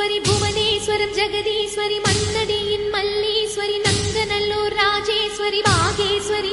Eswari Puvaneswaram Jagadeeswari மன்னடியின் Malleswari Nanganallur Rajeswari Bageshwari